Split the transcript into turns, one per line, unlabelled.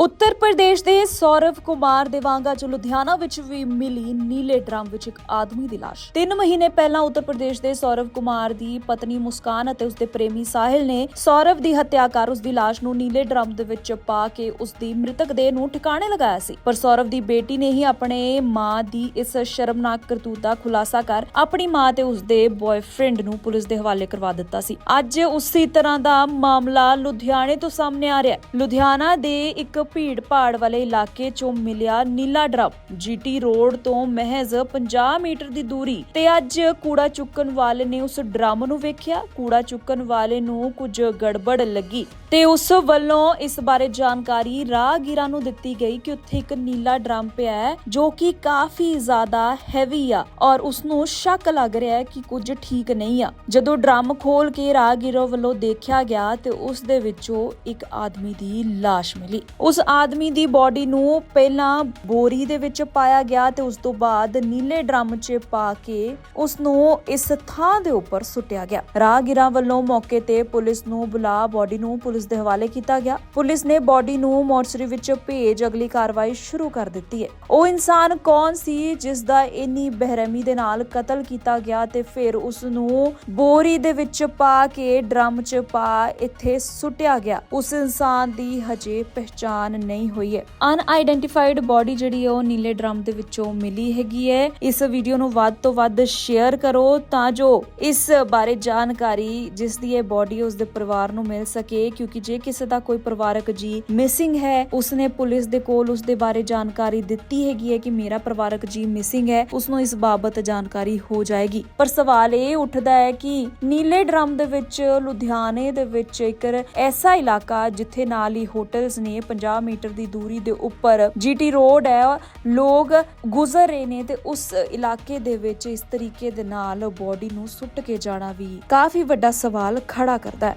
ਉੱਤਰ ਪ੍ਰਦੇਸ਼ ਦੇ ਸੌਰਵ ਕੁਮਾਰ ਦੇਵਾਂਗਾ ਚ ਲੁਧਿਆਣਾ ਵਿੱਚ ਵੀ ਮਿਲੀ ਨੀਲੇ ਡਰਮ ਵਿੱਚ ਇੱਕ ਆਦਮੀ ਦੀ ਲਾਸ਼। 3 ਮਹੀਨੇ ਪਹਿਲਾਂ ਉੱਤਰ ਪ੍ਰਦੇਸ਼ ਦੇ ਸੌਰਵ ਕੁਮਾਰ ਦੀ ਪਤਨੀ ਮੁਸਕਾਨ ਅਤੇ ਉਸਦੇ ਪ੍ਰੇਮੀ ਸਾਹਿਲ ਨੇ ਸੌਰਵ ਦੀ ਹੱਤਿਆ ਕਰ ਉਸਦੀ ਲਾਸ਼ ਨੂੰ ਨੀਲੇ ਡਰਮ ਦੇ ਵਿੱਚ ਪਾ ਕੇ ਉਸਦੀ ਮ੍ਰਿਤਕ ਦੇਹ ਨੂੰ ਠਿਕਾਣੇ ਲਗਾਇਆ ਸੀ। ਪਰ ਸੌਰਵ ਦੀ ਬੇਟੀ ਨੇ ਹੀ ਆਪਣੇ ਮਾਂ ਦੀ ਇਸ ਸ਼ਰਮਨਾਕ ਕਰਤੂਤ ਦਾ ਖੁਲਾਸਾ ਕਰ ਆਪਣੀ ਮਾਂ ਤੇ ਉਸਦੇ ਬॉयਫ੍ਰੈਂਡ ਨੂੰ ਪੁਲਿਸ ਦੇ ਹਵਾਲੇ ਕਰਵਾ ਦਿੱਤਾ ਸੀ। ਅੱਜ ਉਸੇ ਤਰ੍ਹਾਂ ਦਾ ਮਾਮਲਾ ਲੁਧਿਆਣੇ ਤੋਂ ਸਾਹਮਣੇ ਆ ਰਿਹਾ ਹੈ। ਲੁਧਿਆਣਾ ਦੇ ਇੱਕ ਭੀੜ ਭਾੜ ਵਾਲੇ ਇਲਾਕੇ ਚੋਂ ਮਿਲਿਆ ਨੀਲਾ ਡਰਮ। ਜੀਟੀ ਰੋਡ ਤੋਂ ਮਹਿਜ਼ 50 ਮੀਟਰ ਦੀ ਦੂਰੀ ਤੇ ਅੱਜ ਕੂੜਾ ਚੁੱਕਣ ਵਾਲੇ ਨੇ ਉਸ ਡਰਮ ਨੂੰ ਵੇਖਿਆ। ਕੂੜਾ ਚੁੱਕਣ ਵਾਲੇ ਨੂੰ ਕੁਝ ਗੜਬੜ ਲੱਗੀ ਤੇ ਉਸ ਵੱਲੋਂ ਇਸ ਬਾਰੇ ਜਾਣਕਾਰੀ ਰਾਹਗੀਰਾਂ ਨੂੰ ਦਿੱਤੀ ਗਈ ਕਿ ਉੱਥੇ ਇੱਕ ਨੀਲਾ ਡਰਮ ਪਿਆ ਹੈ, ਜੋ ਕਿ ਕਾਫੀ ਜ਼ਿਆਦਾ ਹੈਵੀ ਆ ਔਰ ਉਸ ਨੂੰ ਸ਼ੱਕ ਲੱਗ ਰਿਹਾ ਹੈ ਕਿ ਕੁਝ ਠੀਕ ਨਹੀਂ ਆ। ਜਦੋਂ ਡਰਮ ਖੋਲ ਕੇ ਰਾਹਗੀਰਾਂ ਵੱਲੋਂ ਦੇਖਿਆ ਗਿਆ ਤੇ ਉਸ ਦੇ ਵਿੱਚੋਂ ਇੱਕ ਆਦਮੀ ਦੀ ਲਾਸ਼ ਮਿਲੀ। ਉਸ ਆਦਮੀ ਦੀ ਬਾਡੀ ਨੂੰ ਪਹਿਲਾਂ ਬੋਰੀ ਦੇ ਵਿੱਚ ਪਾਇਆ ਗਿਆ ਤੇ ਉਸ ਤੋਂ ਬਾਅਦ ਨੀਲੇ ਡਰਮ 'ਚ ਪਾ ਕੇ ਉਸ ਨੂੰ ਇਸ ਥਾਂ ਦੇ ਉੱਪਰ ਸੁੱਟਿਆ ਗਿਆ। ਰਾਹਗੀਰਾਂ ਵੱਲੋਂ ਮੌਕੇ ਤੇ ਪੁਲਿਸ ਨੂੰ ਬੁਲਾ ਬਾਡੀ ਨੂੰ ਪੁਲਿਸ ਦੇ ਹਵਾਲੇ ਕੀਤਾ ਗਿਆ। ਪੁਲਿਸ ਨੇ ਬਾਡੀ ਨੂੰ ਮੋਰਚਰੀ ਵਿੱਚ ਭੇਜ ਅਗਲੀ ਕਾਰਵਾਈ ਸ਼ੁਰੂ ਕਰ ਦਿੱਤੀ ਹੈ। ਉਹ ਇਨਸਾਨ ਕੌਣ ਸੀ ਜਿਸ ਦਾ ਇੰਨੀ ਬਹਿਰਮੀ ਦੇ ਨਾਲ ਕਤਲ ਕੀਤਾ ਗਿਆ ਤੇ ਫਿਰ ਉਸ ਨੂੰ ਬੋਰੀ ਦੇ ਵਿੱਚ ਪਾ ਕੇ ਡਰਮ 'ਚ ਪਾ ਇੱਥੇ ਸੁੱਟਿਆ ਗਿਆ। ਉਸ ਇਨਸਾਨ ਦੀ ਹਜੇ ਪਹਿਚਾਣ ਪਹਿਚਾਨ ਨਹੀਂ ਹੋਈ ਹੈ। ਅਨਆਇਡੈਂਟੀਫਾਈਡ ਬਾਡੀ ਜਿਹੜੀ ਹੈ ਉਹ ਨੀਲੇ ਡਰਮ ਦੇ ਵਿੱਚੋਂ ਮਿਲੀ ਹੈਗੀ ਹੈ। ਇਸ ਵੀਡੀਓ ਨੂੰ ਵੱਧ ਤੋਂ ਵੱਧ ਸ਼ੇਅਰ ਕਰੋ ਤਾਂ ਜੋ ਇਸ ਬਾਰੇ ਜਾਣਕਾਰੀ ਜਿਸ ਦੀ ਇਹ ਬਾਡੀ ਉਸ ਦੇ ਪਰਿਵਾਰ ਨੂੰ ਮਿਲ ਸਕੇ। ਕਿਉਂਕਿ ਜੇ ਕਿਸੇ ਦਾ ਕੋਈ ਪਰਿਵਾਰਕ ਜੀ ਮਿਸਿੰਗ ਹੈ, ਉਸਨੇ ਪੁਲਿਸ ਦੇ ਕੋਲ ਉਸ ਦੇ ਬਾਰੇ ਜਾਣਕਾਰੀ ਦਿੱਤੀ ਹੈਗੀ ਹੈ ਕਿ ਮੇਰਾ ਪਰਿਵਾਰਕ ਜੀ ਮਿਸਿੰਗ ਹੈ ਉਸ ਨੂੰ ਇਸ ਬਾਬਤ ਜਾਣਕਾਰੀ ਹੋ ਜਾਏਗੀ। ਪਰ ਸਵਾਲ ਇਹ ਉੱਠਦਾ ਹੈ ਕਿ ਨੀਲੇ ਡਰਮ ਦੇ ਵਿੱਚ, ਲੁਧਿਆਣੇ ਦੇ ਵਿੱਚ ਇੱਕ ਐਸਾ ਇਲਾਕਾ ਜਿੱਥੇ ਨਾਲ ਹੀ ਹੋਟਲਸ ਨੇ 50 ਮੀਟਰ ਦੀ ਦੂਰੀ ਦੇ ਉੱਪਰ ਜੀਟੀ ਰੋਡ ਹੈ। ਲੋਕ ਗੁਜ਼ਰ ਰਹੇ ਨੇ ਤੇ ਉਸ ਇਲਾਕੇ ਦੇ ਵਿੱਚ ਇਸ ਤਰੀਕੇ ਦੇ ਨਾਲ ਬੋਡੀ ਨੂੰ ਸੁੱਟ ਕੇ ਜਾਣਾ ਵੀ ਕਾਫੀ ਵੱਡਾ ਸਵਾਲ ਖੜਾ ਕਰਦਾ ਹੈ।